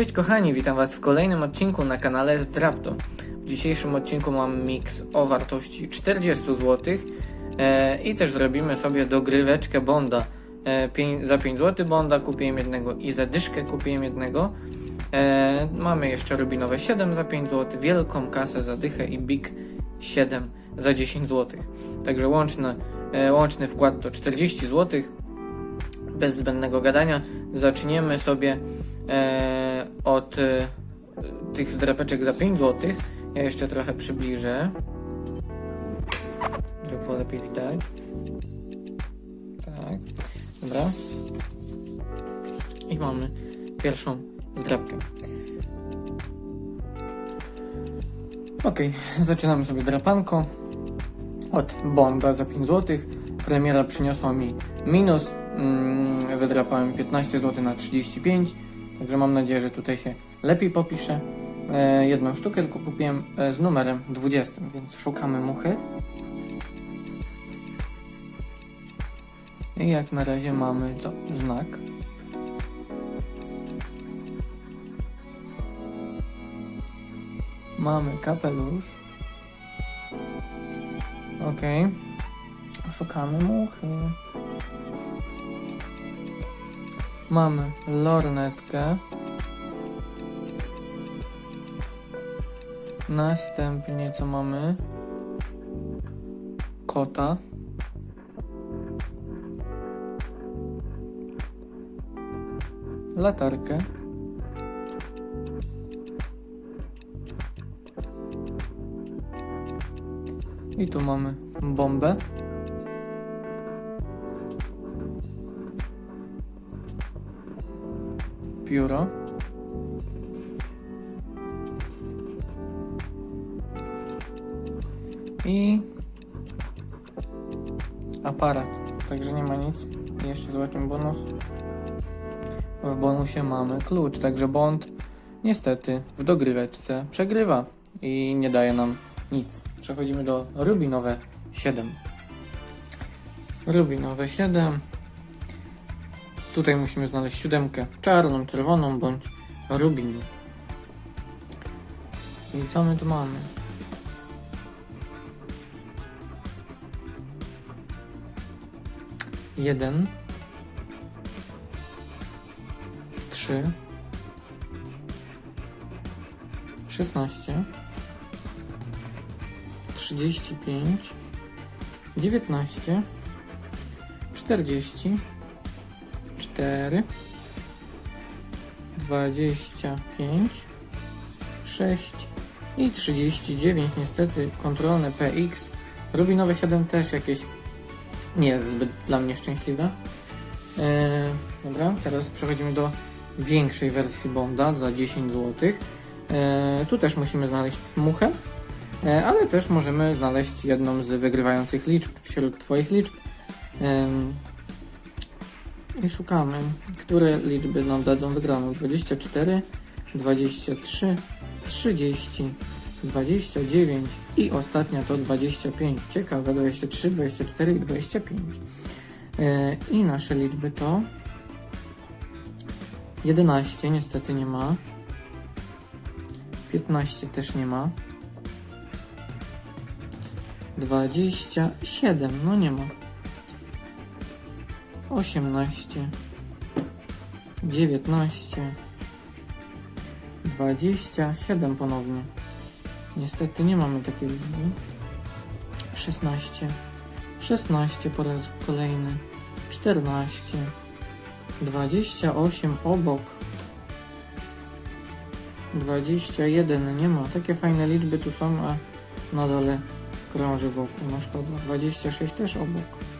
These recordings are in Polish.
Cześć kochani, witam Was w kolejnym odcinku na kanale Zdrapto. W dzisiejszym odcinku mam miks o wartości 40 zł e, i też zrobimy sobie dogryweczkę Bonda. E, za 5 zł Bonda kupiłem jednego i za dyszkę kupiłem jednego. E, mamy jeszcze Rubinowe 7 za 5 zł, Wielką Kasę za dychę i Big 7 za 10 zł. Także łączny, e, łączny wkład to 40 zł. Bez zbędnego gadania zaczniemy sobie e, od e, tych zdrapeczek za 5 zł. Ja jeszcze trochę przybliżę. Żeby było lepiej widać. Tak. Dobra. I mamy pierwszą zdrapkę. Ok, zaczynamy sobie drapanko od Bonda za 5 zł. Premiera przyniosła mi minus. Mm, wydrapałem 15 zł na 35. Także mam nadzieję, że tutaj się lepiej popisze. E, jedną sztukę tylko kupiłem e, z numerem 20, więc szukamy muchy. I jak na razie mamy to znak. Mamy kapelusz. Ok. Szukamy muchy. Mamy lornetkę. Następnie co mamy? Kota. Latarkę. I tu mamy bombę. Pióro. I aparat. Także nie ma nic. Jeszcze zobaczymy bonus. W bonusie mamy klucz, także Bond niestety w dogryweczce przegrywa i nie daje nam nic. Przechodzimy do Rubinowe 7. Rubinowe 7. Tutaj musimy znaleźć siódemkę czarną, czerwoną bądź rubin. I co my tu mamy? Jeden. Trzy. Szesnaście. Trzydzieści pięć. Dziewiętnaście. Czterdzieści. Cztery. Dwadzieścia pięć. Sześć. I 39 niestety kontrolne PX. Rubinowe 7 też jakieś nie jest zbyt dla mnie szczęśliwe. Eee, dobra, teraz przechodzimy do większej wersji Bonda za 10 zł. Eee, tu też musimy znaleźć muchę, eee, ale też możemy znaleźć jedną z wygrywających liczb wśród Twoich liczb. I szukamy, które liczby nam dadzą wygraną. 24, 23, 30, 29 i ostatnia to 25. Ciekawe, 23, 24 i 25. E, I nasze liczby to 11, niestety nie ma. 15 też nie ma. 27, no nie ma. 18, 19, 27 ponownie. Niestety nie mamy takiej liczby. 16. 16 po raz kolejny. 14. 28 obok. 21 nie ma. Takie fajne liczby tu są, a na krąży wokół. No szkoda. 26 też obok.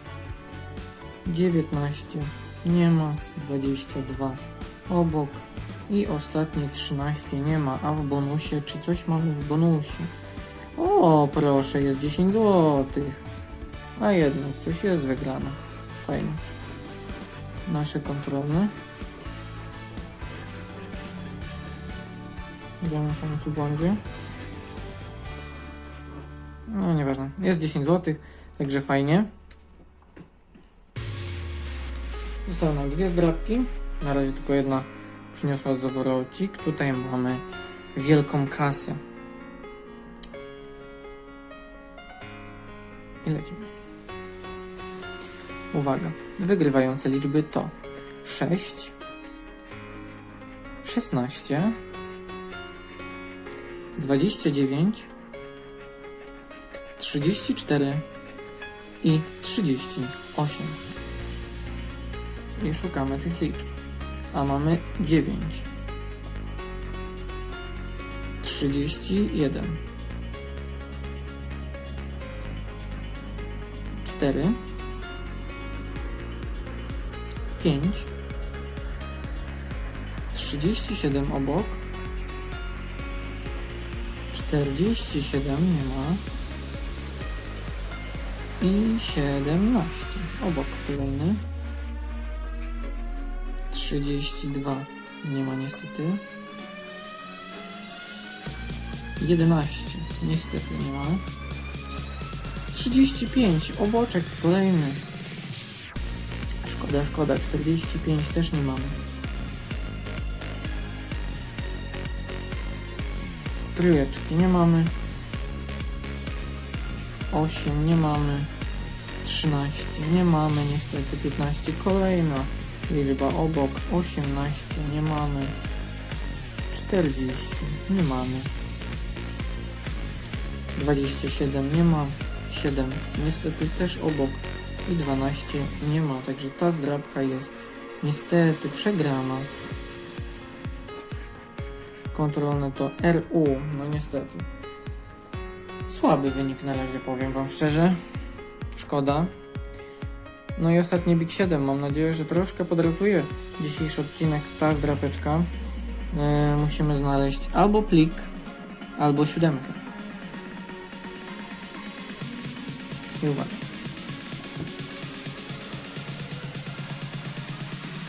19 nie ma. 22 obok. I ostatnie 13 nie ma, a w bonusie, czy coś mamy w bonusie? O, proszę, jest 10 zł. A jednak coś jest wygrane. Fajnie. Nasze kontrolne. Gdzie one są przy błądzie? No, nieważne. Jest 10 zł, także fajnie. Zostały nam dwie zdrabki. Na razie tylko jedna przyniosła zawrocik. Tutaj mamy wielką kasę. I lecimy. Uwaga, wygrywające liczby to 6, 16, 29, 34 i 38. I szukamy tych liczb. A mamy 9, 31, 4, 5, 37 obok, 47 nie ma. I 17 obok kolejny, 32 nie ma niestety, 11 niestety nie ma, 35 oboczek kolejny, Szkoda, szkoda, 45 też nie mamy. Trójeczki nie mamy. 8 nie mamy. 13 nie mamy, niestety. 15 kolejna liczba obok. 18 nie mamy. 40 nie mamy. 27 nie ma. 7 niestety też obok i 12 nie ma, także ta zdrabka jest niestety przegrana. Kontrolne to RU, no niestety. Słaby wynik na razie, powiem Wam szczerze. Szkoda. No i ostatni Big 7, mam nadzieję, że troszkę podratuje dzisiejszy odcinek ta zdrapeczka. E, musimy znaleźć albo plik, albo siódemkę. I uwaga.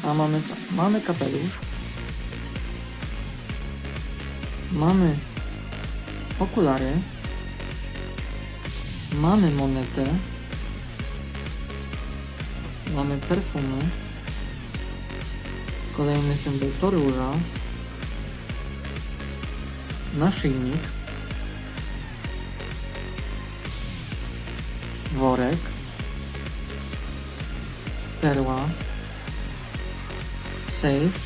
A mamy co? Mamy kapelusz. Mamy okulary. Mamy monetę. Mamy perfumy. Kolejny symbol to róża. Naszyjnik. Worek. Perła safe,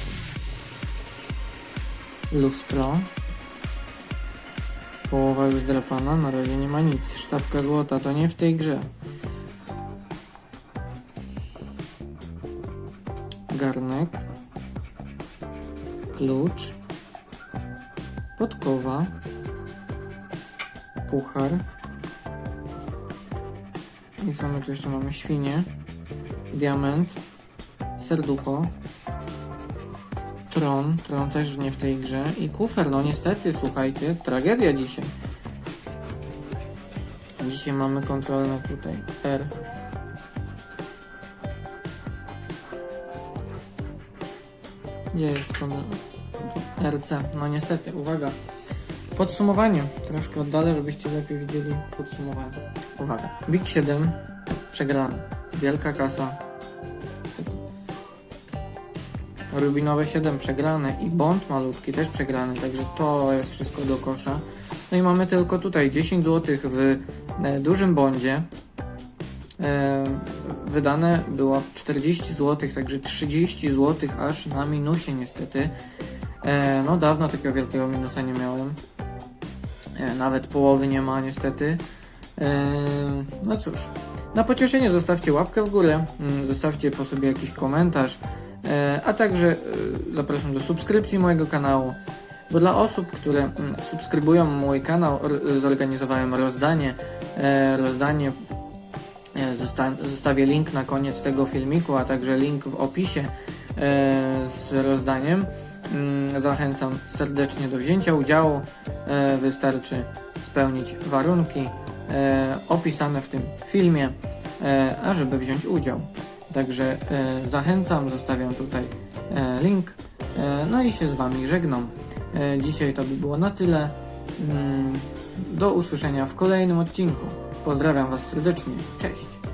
lustro, połowa już zdrapana, na razie nie ma nic, sztabka złota to nie w tej grze. Garnek, klucz, podkowa, puchar i co my tu jeszcze mamy? Świnie, diament, serducho, Tron, Tron też nie w tej grze i kufer, no niestety, słuchajcie, tragedia dzisiaj. Dzisiaj mamy kontrolne tutaj R. Gdzie jest kontrola? RC, no niestety, uwaga. Podsumowanie, troszkę oddalę, żebyście lepiej widzieli podsumowanie. Uwaga, Big 7, przegrany, wielka kasa, Rubinowe 7 przegrane i Bond malutki też przegrany, także to jest wszystko do kosza. No i mamy tylko tutaj 10 zł w e, dużym bondzie. Wydane było 40 zł, także 30 zł aż na minusie niestety. E, no dawno takiego wielkiego minusa nie miałem. E, nawet połowy nie ma niestety. E, no cóż, na pocieszenie zostawcie łapkę w górę, mm, zostawcie po sobie jakiś komentarz. E, a także e, zapraszam do subskrypcji mojego kanału, bo dla osób, które mm, subskrybują mój kanał, zorganizowałem rozdanie. E, zostawię link na koniec tego filmiku, a także link w opisie z rozdaniem. Mm, zachęcam serdecznie do wzięcia udziału. Wystarczy spełnić warunki opisane w tym filmie, ażeby wziąć udział. Także e, zachęcam, zostawiam tutaj e, link. E, no i się z Wami żegnam. E, dzisiaj to by było na tyle. Mm, do usłyszenia w kolejnym odcinku. Pozdrawiam Was serdecznie. Cześć.